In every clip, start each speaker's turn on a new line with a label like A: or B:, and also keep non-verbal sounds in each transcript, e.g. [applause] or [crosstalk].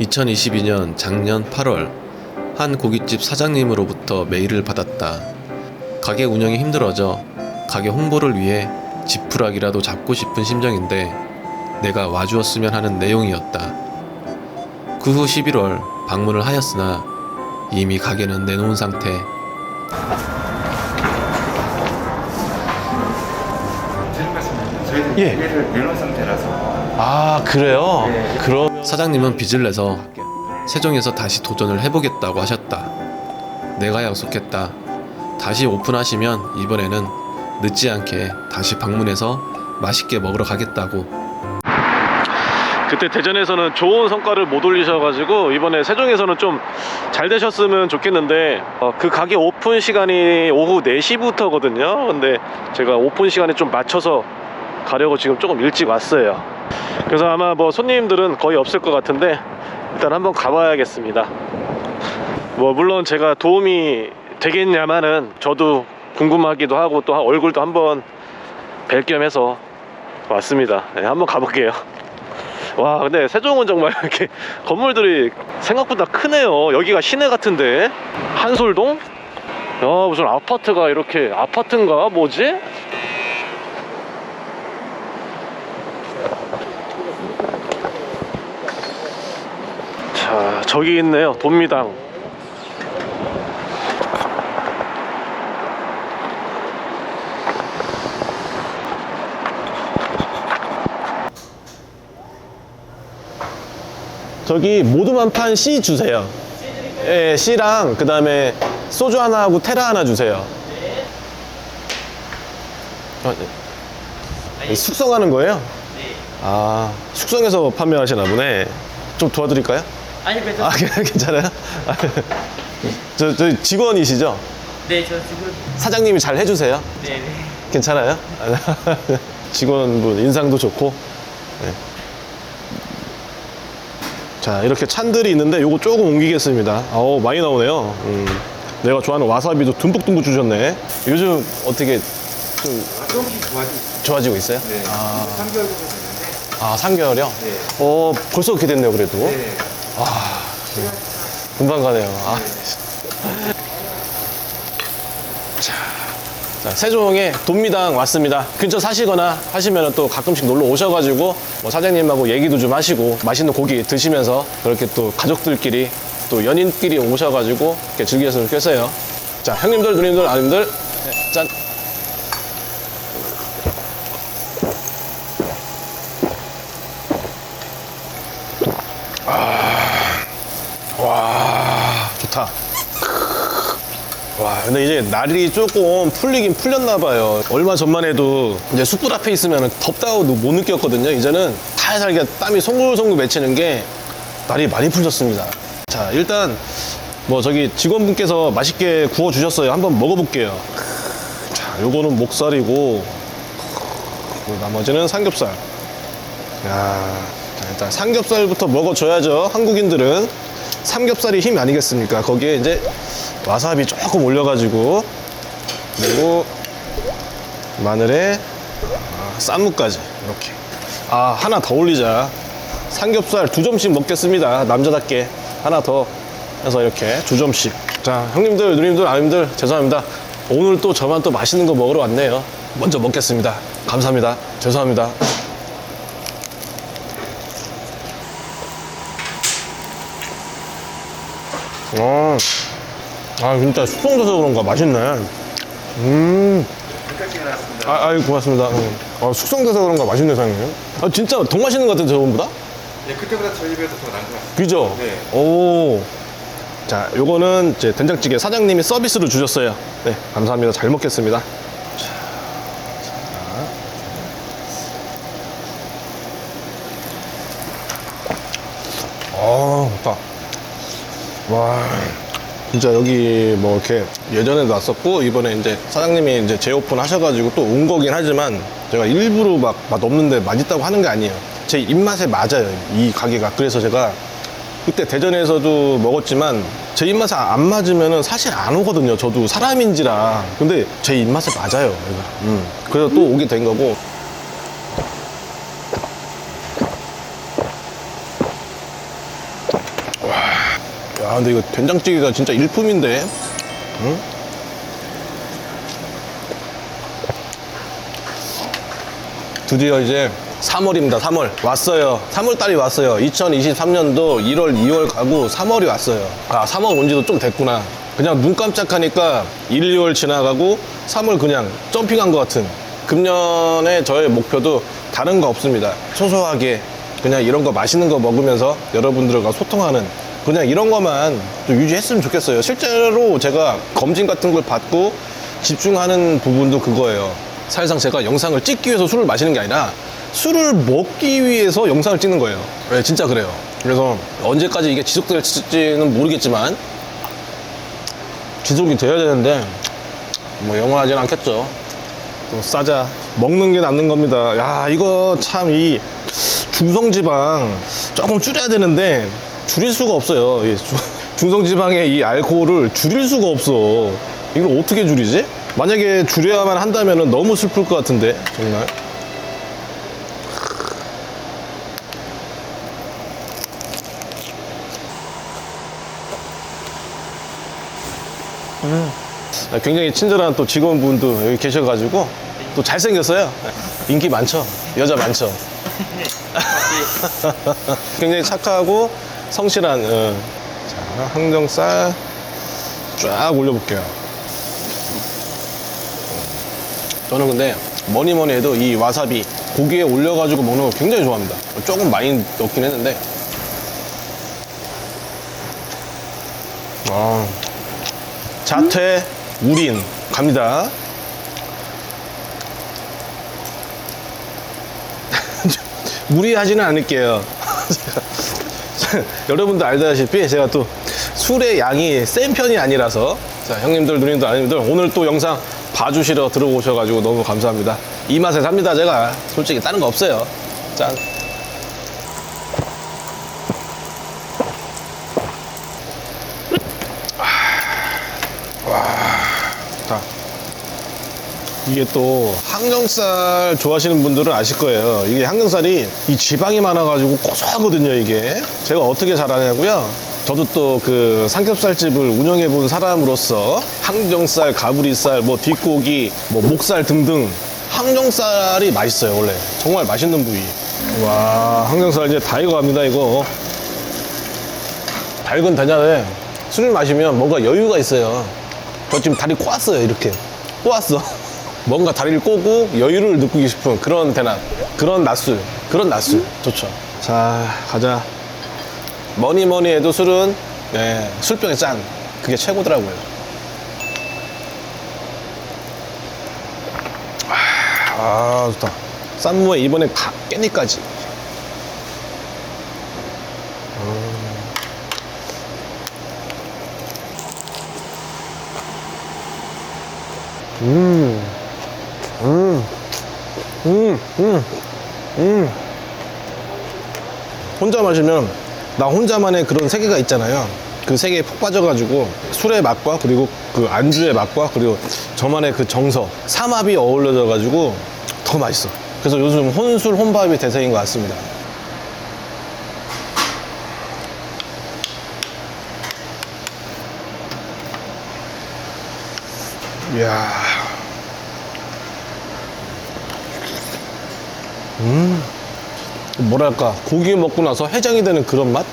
A: 2022년 작년 8월 한 고깃집 사장님으로부터 메일을 받았다. 가게 운영이 힘들어져 가게 홍보를 위해 지푸라기라도 잡고 싶은 심정인데 내가 와주었으면 하는 내용이었다. 그 후 11월 방문을 하였으나 이미 가게는 내놓은 상태.
B: 예.
C: 기계를 내놓은 상태라서
B: 아 그래요?
C: 네.
B: 그럼
A: 사장님은 빚을 내서 세종에서 다시 도전을 해보겠다고 하셨다. 내가 약속했다. 다시 오픈하시면 이번에는 늦지 않게 다시 방문해서 맛있게 먹으러 가겠다고.
B: 그때 대전에서는 좋은 성과를 못 올리셔가지고 이번에 세종에서는 좀 잘 되셨으면 좋겠는데 어, 그 가게 오픈 시간이 오후 4시부터거든요 근데 제가 오픈 시간에 좀 맞춰서 가려고 지금 조금 일찍 왔어요 그래서 아마 뭐 손님들은 거의 없을 것 같은데 일단 한번 가봐야겠습니다. 뭐 물론 제가 도움이 되겠냐마는 저도 궁금하기도 하고 또 얼굴도 한번 뵐 겸 해서 왔습니다. 네, 한번 가볼게요. 와 근데 세종은 정말 [laughs] 이렇게 건물들이 생각보다 크네요. 여기가 시내 같은데. 한솔동? 야 무슨 아파트가 이렇게 아파트인가? 뭐지? 자 저기 있네요 돈미당 저기 모둠 한판 C 주세요. 예, C랑 그 다음에 소주 하나 하고 테라 하나 주세요. 아, 네. 숙성하는 거예요? 아, 숙성해서 판매하시나 보네. 좀 도와드릴까요?
D: 아니 괜찮
B: 아, [laughs] 괜찮아요? 아, [laughs] 저, 저 직원이시죠?
D: 네, 저 지금
B: 사장님이 잘 해주세요.
D: 네, 네.
B: 괜찮아요? [laughs] 직원분 인상도 좋고. 네. 자 이렇게 찬들이 있는데 요거 조금 옮기겠습니다. 어우 많이 나오네요. 음. 내가 좋아하는 와사비도 듬뿍듬뿍 주셨네. 요즘 어떻게 좀
C: 조금씩 좋아지고
B: 좋아지고 있어요?
C: 네.
B: 아,
C: 3개월 정도 됐는데
B: 아 3개월이요?
C: 네.
B: 어 벌써 그렇게 됐네요 그래도.
C: 네.
B: 금방 가네요. 아. 자, 자, 세종에 돈미당 왔습니다. 근처 사시거나 하시면 또 가끔씩 놀러 오셔가지고 뭐 사장님하고 얘기도 좀 하시고 맛있는 고기 드시면서 그렇게 또 가족들끼리 또 연인끼리 오셔가지고 이렇게 즐기셨으면 좋겠어요. 자, 형님들, 누님들, 아님들, 네, 짠. 와, 근데 이제 날이 조금 풀리긴 풀렸나 봐요. 얼마 전만 해도 이제 숯불 앞에 있으면 덥다고 못 느꼈거든요. 이제는 살살 땀이 송글송글 맺히는 게 날이 많이 풀렸습니다. 자, 일단 뭐 저기 직원분께서 맛있게 구워 주셨어요. 한번 먹어볼게요. 자, 요거는 목살이고 나머지는 삼겹살. 야, 자, 일단 삼겹살부터 먹어줘야죠. 한국인들은 삼겹살이 힘 아니겠습니까? 거기에 이제 와사비 조금 올려가지고 그리고 마늘에 아, 쌈무까지 이렇게. 아 하나 더 올리자. 삼겹살 두 점씩 먹겠습니다. 남자답게 하나 더 해서 이렇게 두 점씩. 자 형님들, 누님들, 아님들 죄송합니다. 오늘 또 저만 또 맛있는 거 먹으러 왔네요. 먼저 먹겠습니다. 감사합니다. 죄송합니다. 아, 아 진짜 숙성돼서 그런가 맛있네. 음. 아, 아이 고맙습니다. 음. 아, 숙성돼서 그런가 맛있네 사장님. 아 진짜 더 맛있는 것 같은 저번보다?
C: 네, 그때보다 저희 집에서 더 나은 것 같습니다.
B: 그죠?
C: 네.
B: 오. 자, 요거는 제 된장찌개 사장님이 서비스로 주셨어요. 네, 감사합니다. 잘 먹겠습니다. 자, 자. 아, 좋다. 와, 진짜 여기 뭐 이렇게 예전에도 왔었고 이번에 이제 사장님이 이제 재오픈 하셔가지고 또 온 거긴 하지만 제가 일부러 막 맛 없는데 맛있다고 하는 게 아니에요. 제 입맛에 맞아요. 이 가게가. 그래서 제가 그때 대전에서도 먹었지만 제 입맛에 안 맞으면 사실 안 오거든요. 저도 사람인지라. 근데 제 입맛에 맞아요. 음. 그래서 또 오게 된 거고. 아 근데 이거 된장찌개가 진짜 일품인데? 응? 드디어 이제 3월입니다 3월. 왔어요. 3월 달이 왔어요. 2023년도 1월 2월 가고 3월이 왔어요. 아 3월 온 지도 좀 됐구나. 그냥 눈 깜짝하니까 1, 2월 지나가고 3월 그냥 점핑한 것 같은. 금년에 저의 목표도 다른 거 없습니다. 소소하게 그냥 이런 거 맛있는 거 먹으면서 여러분들과 소통하는 그냥 이런 것만 좀 유지했으면 좋겠어요 실제로 제가 검진 같은 걸 받고 집중하는 부분도 그거예요 사실상 제가 영상을 찍기 위해서 술을 마시는 게 아니라 술을 먹기 위해서 영상을 찍는 거예요. 네, 진짜 그래요. 그래서 언제까지 이게 지속될지는 모르겠지만 지속이 돼야 되는데 뭐 영원하진 않겠죠. 또 싸자. 먹는 게 남는 겁니다. 야, 이거 참 이 중성지방 조금 줄여야 되는데 줄일 수가 없어요. 중성지방의 이 알코올을 줄일 수가 없어. 이걸 어떻게 줄이지? 만약에 줄여야만 한다면 너무 슬플 것 같은데, 정말. 아, 굉장히 친절한 또 직원분도 여기 계셔가지고 또 잘생겼어요. 인기 많죠. 여자 많죠. [laughs] [laughs] 굉장히 착하고 성실한. 어. 자, 항정살 쫙 올려볼게요. 저는 근데 뭐니 뭐니 해도 이 와사비 고기에 올려가지고 먹는 거 굉장히 좋아합니다. 조금 많이 넣긴 했는데. 아. 자퇴 우린 갑니다. [laughs] 무리하지는 않을게요. [laughs] [laughs] 여러분도 알다시피 제가 또 술의 양이 센 편이 아니라서 자 형님들 누님들 아님들 오늘 또 영상 봐주시러 들어오셔가지고 너무 감사합니다. 이 맛에 삽니다 제가 솔직히 다른 거 없어요. 짠. 좋다. 이게 또 항정살 좋아하시는 분들은 아실 거예요. 이게 항정살이 이 지방이 많아가지고 고소하거든요, 이게. 제가 어떻게 잘하냐고요? 저도 또 그 삼겹살집을 운영해 본 사람으로서 항정살, 가브리살, 뭐 뒷고기, 뭐 목살 등등 항정살이 맛있어요, 원래. 정말 맛있는 부위. 와, 항정살 이제 다 익어갑니다, 이거. 달근 대냐에 술을 마시면 뭔가 여유가 있어요. 저 지금 다리 꼬았어요, 이렇게. 꼬았어. 뭔가 다리를 꼬고 여유를 느끼고 싶은 그런 대낮. 그런 낮술. 그런 낮술. 좋죠. 자, 가자. 뭐니 뭐니 해도 술은, 네, 술병에 짠. 그게 최고더라고요. 아, 좋다. 쌈무에 이번에 가, 깻잎까지. 혼자 마시면 나 혼자만의 그런 세계가 있잖아요. 그 세계에 푹 빠져가지고 술의 맛과 그리고 그 안주의 맛과 그리고 저만의 그 정서 삼합이 어우러져가지고 더 맛있어. 그래서 요즘 혼술 혼밥이 대세인 것 같습니다. 이야. 뭐랄까 고기 먹고 나서 해장이 되는 그런 맛?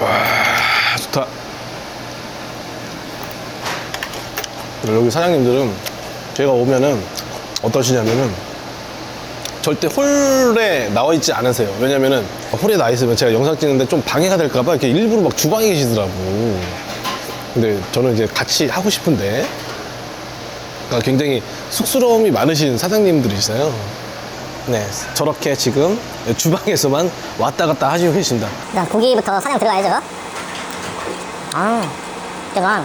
B: 와 좋다. 여기 사장님들은 제가 오면은 어떠시냐면은 절대 홀에 나와 있지 않으세요. 왜냐면은 홀에 나와 있으면 제가 영상 찍는데 좀 방해가 될까봐 이렇게 일부러 막 주방에 계시더라고. 근데 저는 이제 같이 하고 싶은데 그러니까 굉장히 쑥스러움이 많으신 사장님들이시어요. 네, 저렇게 지금 주방에서만 왔다 갔다 하시고 계십니다.
D: 일단 고기부터 사냥 들어가야죠. 아, 제가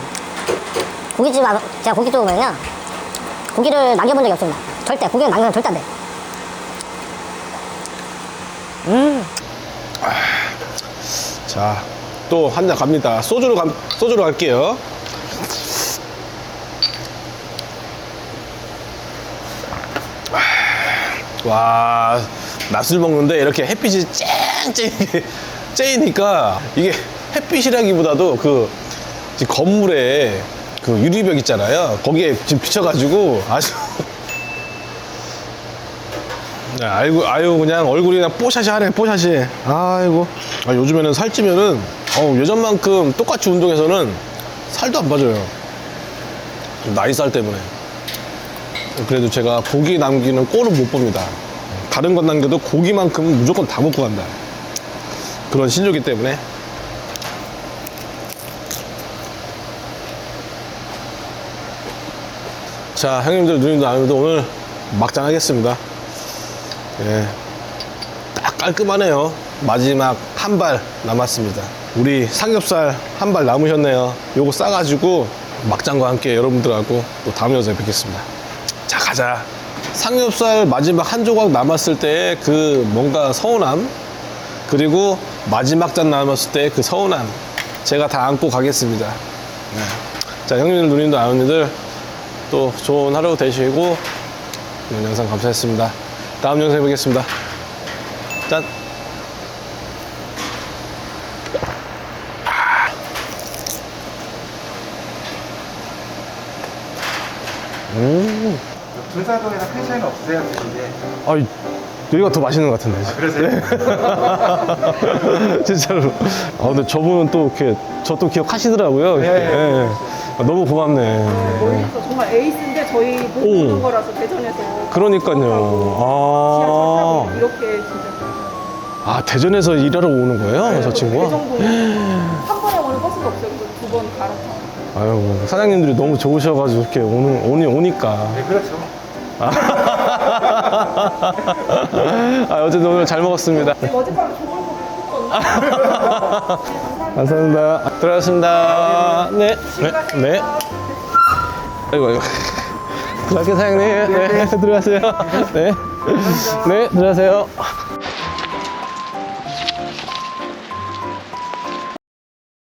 D: 고깃집, 아- 제가 고깃집 오면요. 고기를 남겨본 적이 없습니다. 절대, 고기는 남기면 절대 안 돼.
B: 자, 또 한 잔 갑니다. 소주로 감, 소주로 갈게요. 와, 낮술 먹는데 이렇게 햇빛이 쨍쨍 쬐니까 이게 햇빛이라기보다도 그 건물에 그 유리벽 있잖아요. 거기에 지금 비쳐가지고 아주 [laughs] 네, 아이고, 아유, 그냥 얼굴이 그냥 뽀샤시 하네, 뽀샤시. 아이고. 아, 요즘에는 살찌면은, 어 예전만큼 똑같이 운동해서는 살도 안 빠져요. 나이 살 때문에. 그래도 제가 고기 남기는 꼴은 못 봅니다. 다른 건 남겨도 고기만큼은 무조건 다 먹고 간다. 그런 신조기 때문에. 자, 형님들, 누님들, 아님들 오늘 막장 하겠습니다. 예. 딱 깔끔하네요. 마지막 한 발 남았습니다. 우리 삼겹살 한 발 남으셨네요. 요거 싸가지고 막장과 함께 여러분들하고 또 다음 영상에 뵙겠습니다. 자, 가자. 삼겹살 마지막 한 조각 남았을 때그 뭔가 서운함, 그리고 마지막 잔 남았을 때그 서운함, 제가 다 안고 가겠습니다. 네. 자, 형님들, 누님들, 아버님들 또 좋은 하루 되시고 이번 영상 감사했습니다. 다음 영상에 뵙겠습니다. 짠!
C: 군사동에서 큰 차이는 없으세요? 드신데
B: 아, 여기가 더 맛있는 것 같은데.
C: 그러세요? [laughs]
B: 진짜로. 아, 근데 저분은 또 이렇게, 저 또 기억하시더라고요.
C: 네.
B: 예. 아, 너무 고맙네.
E: 멀리서 정말 에이스인데 저희 못
B: 오.
E: 오는 거라서 대전에서
B: 그러니까요.
E: 지하철 타고
B: 아,
E: 이렇게 진짜
B: 아, 대전에서 일하러 오는 거예요? 저 친구가?
E: 대전동 한 번에 오는 버스가 없어요. 그래서 두 번 갈아타.
B: 아유, 사장님들이 너무 좋으셔가지고 이렇게 오는, 오니, 오니까.
C: 네 그렇죠
B: 아, 어쨌든 오늘 잘 먹었습니다. 감사합니다. 들어가겠습니다. 네. 네. 네. 아이고, 아이고. 들어갈게요, 사장님. 네. 들어가세요. 네. 네, 들어가세요.